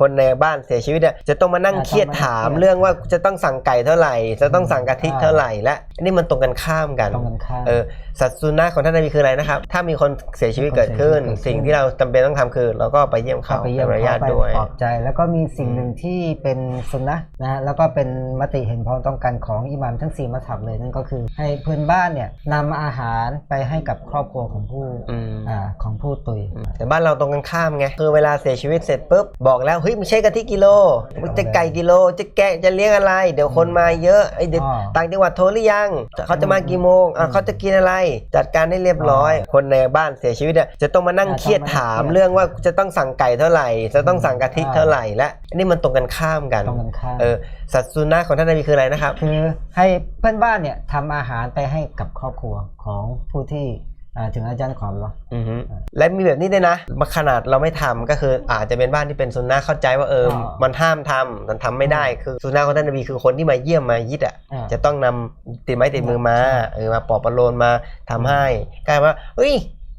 คนในบ้านเสียชีวิตเนี่ยจะต้องมานั่งเครียดถามเรื่องว่าจะต้องสั่งไก่เท่าไหร่ จะต้องสั่งกะทิเท่าไหร่และอันนี่มันตรงกันข้ามกันตรงกันข้ามเออสัตว์สุนัขของท่านนบีคืออะไรนะครับ ถ้ามีคนเสียชีวิตเกิดขึ้นเสียชีวิตเกิดขึ้นสิ่งที่เราจำเป็นต้องทำคือ เราก็ไปเยี่ยมเขาไปเยี่ยมป็นมารยาเขาทไปด้วยปลอบใจ แล้วก็มีสิ่งหนึ่งที่เป็นสุนนะนะฮะแล้วก็เป็นมติเห็นพ้องต้องกันของอิหม่ามทั้งสี่มัสยิดเลยนั่นก็คือ ให้เพื่อนบ้านเนี่ยนำอาหารไปให้กับครอบครัวของผู้อืมอ่าของผู้ตุยแต่บ้านเราตรงกันข้ามไงคือเวลาเสียชีวิตเสร็จปุ๊บบอกแล้วเฮ้ยไม่ใช่กะทิกิโลจะไก่กิโล จะแกะจะเลี้ยงอะไร เดี๋ยวคนมาเยอะไอเด็กอ๋อต่างจังหวัดโทรหรือยังเขาจะมากี่โมงอะเขาจะกินอะไร จัดการให้เรียบร้อย คนในบ้านเสียชีวิตเนี่ยจะต้องมานั่งเครียดถามเรื่องว่าจะต้องสั่งไก่เท่าไหร่ จะต้องสั่งกะทิเท่าไหร่และอันนี่มันตรงกันข้ามกันตรงกันข้ามเออสัตว์สุนัขของท่านนบีคืออะไรนะครับคือให้เพื่อนบ้านเนี่ยทำอาหารไปให้กับครอบครัวของผู้ที่อ่า ถึงอาจารย์ขอมเหรออือฮึและมีแบบนี้ด้วยนะมาขนาดเราไม่ทำก็คืออาจจะเป็นบ้านที่เป็นสุนัขเข้าใจว่าเออออมันห้ามทำมันทำไม่ได้คือสุนัขของท่านนบีคือคนที่มาเยี่ยมมายิดอะอ่าจะต้องนำติดไม้ติดมือมาเออมาปลอบประโลนมาทำให้กลายว่าเฮ้ย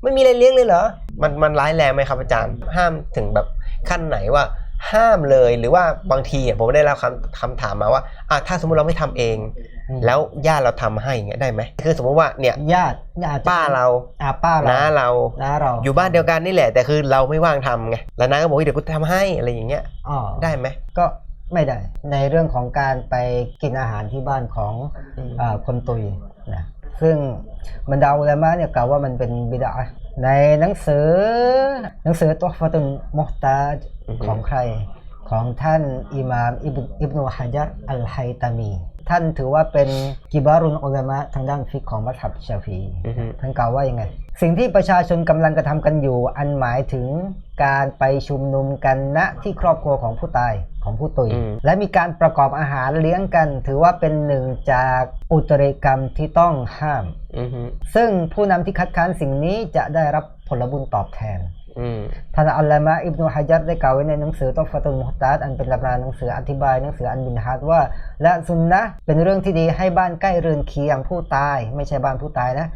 ไม่มีอะไรเลี้ยงเลยเหรอมันมันร้ายแรงไหมครับอาจารย์ ห้ามถึงแบบขั้นไหนว่า ห้ามเลยหรือว่าบางทีอะผมได้รับคำคำถามมาว่าอะถ้าสมมติเราไม่ทำเองอืมแล้วญาติเราทำให้อย่างเงี้ยได้ไหมคือสมมติว่าเนี่ยญาติญาติป้าเราอ่าป้าเราน้าเราน้าเราอยู่บ้านเดียวกันนี่แหละ แต่คือเราไม่ว่างทำไงแล้วน้าก็บอกว่าเดี๋ยวกูทำให้อะไรอย่างเงี้ยอ๋อได้ไหมก็ไม่ได้ในเรื่องของการไปกินอาหารที่บ้านของอืมอาคนตุยนะซึ่งบรรดาอุลามะเนี่ยกล่าวว่ามันเป็นบิดาอะห์ในหนังสือหนังสือตุฮฟะตุนมุฮตาจ ของใครของท่านอิหม่ามอิบนอิบนุฮะจัรอัลไฮตามี ท่านถือว่าเป็นกิบารุนอุลามะทางด้านฟิกของมัธยับชาฟีอือฮึท่านกล่าวว่ายังไง สิ่งที่ประชาชนกำลังกระทำกันอยู่ อันหมายถึงการไปชุมนุมกันณที่ครอบครัวของผู้ตายของผู้ตุยอืมและมีการประกอบอาหารเลี้ยงกัน ถือว่าเป็นหนึ่งจากอุตริกรรมที่ต้องห้ามอือฮึซึ่งผู้นำที่คัดค้านสิ่งนี้จะได้รับผลบุญตอบแทนอืม ท่านอัลลามะอิบนุฮะจัรได้กล่าวไว้ในหนังสือตอฟะตุลมุฮตาดอันเป็นตำราหนังสืออธิบายหนังสืออันบินฮัดว่า และสุนนะห์เป็นเรื่องที่ดีให้บ้านใกล้เรือนเคียงผู้ตาย ไม่ใช่บ้านผู้ตายนะ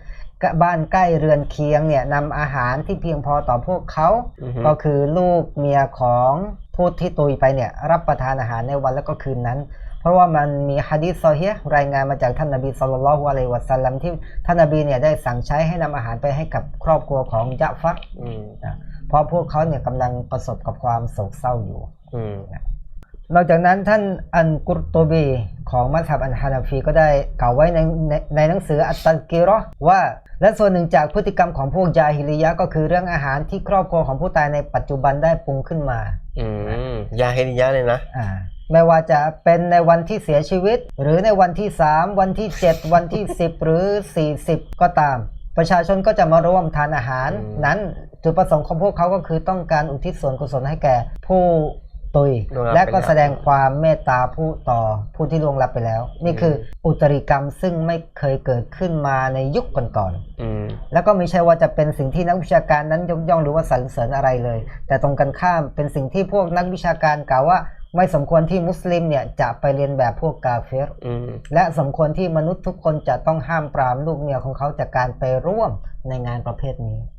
กะบ้านใกล้เรือนเคียงเนี่ยนำอาหารที่เพียงพอต่อพวกเขาอือฮึก็คือลูกเมียของผู้ที่ตุยไปเนี่ยรับประทานอาหารในวันและก็คืนนั้นเพ ราะว่ามันมีฮะดีษซอฮีฮ์รายงานมาจากท่านนบีสุลต่านละฮ์อะลัยฮิวะสัลลัมที่ท่านนบีเนี่ยได้สั่งใช้ให้นำอาหารไปให้กับครอบครัวของยะฟัรอืมนะเพราะพวกเขาเนี่ยกำลังประสบกับความโศกเศร้าอยู่อืมนอกจากนั้นท่านอันกุรโตบี ของมัสฮับอันฮานาฟีก็ได้กล่าวไว้ในในในหนังสืออัตตัลกิเรอห์ว่า และส่วนหนึ่งจากพฤติกรรมของพวกยาฮิลิยะห์ก็คือเรื่องอาหารที่ครอบครัวของผู้ตายในปัจจุบันได้ปรุงขึ้นมา อืมยาเฮนิยะเลยนะอ่าไม่ว่าจะเป็นในวันที่เสียชีวิต หรือในวันที่ 3 วันที่ 7 วันที่ 10 หรือ 40 ก็ตาม ประชาชนก็จะมาร่วมทานอาหารอืมนั้นจุดประสงค์ของพวกเขาก็คือต้องการอุทิศส่วนกุศลให้แก่ผู้ ตุย ล่วงลับและก็ไปแล้ว แสดงความเมตตาผู้ต่อผู้ที่ล่วงลับไปแล้ว นี่คืออุตริกรรมซึ่งไม่เคยเกิดขึ้นมาในยุคก่อนๆ อืม แล้วก็ไม่ใช่ว่าจะเป็นสิ่งที่นักวิชาการนั้นยกย่องหรือว่าสรรเสริญอะไรเลย แต่ตรงกันข้ามเป็นสิ่งที่พวกนักวิชาการกล่าวว่า ไม่สมควรที่มุสลิมเนี่ยจะไปเรียนแบบพวกกาเฟรอืม และสมควรที่มนุษย์ทุกคนจะต้องห้ามปรามลูกเมียของเขาจากการไปร่วมในงานประเภทนี้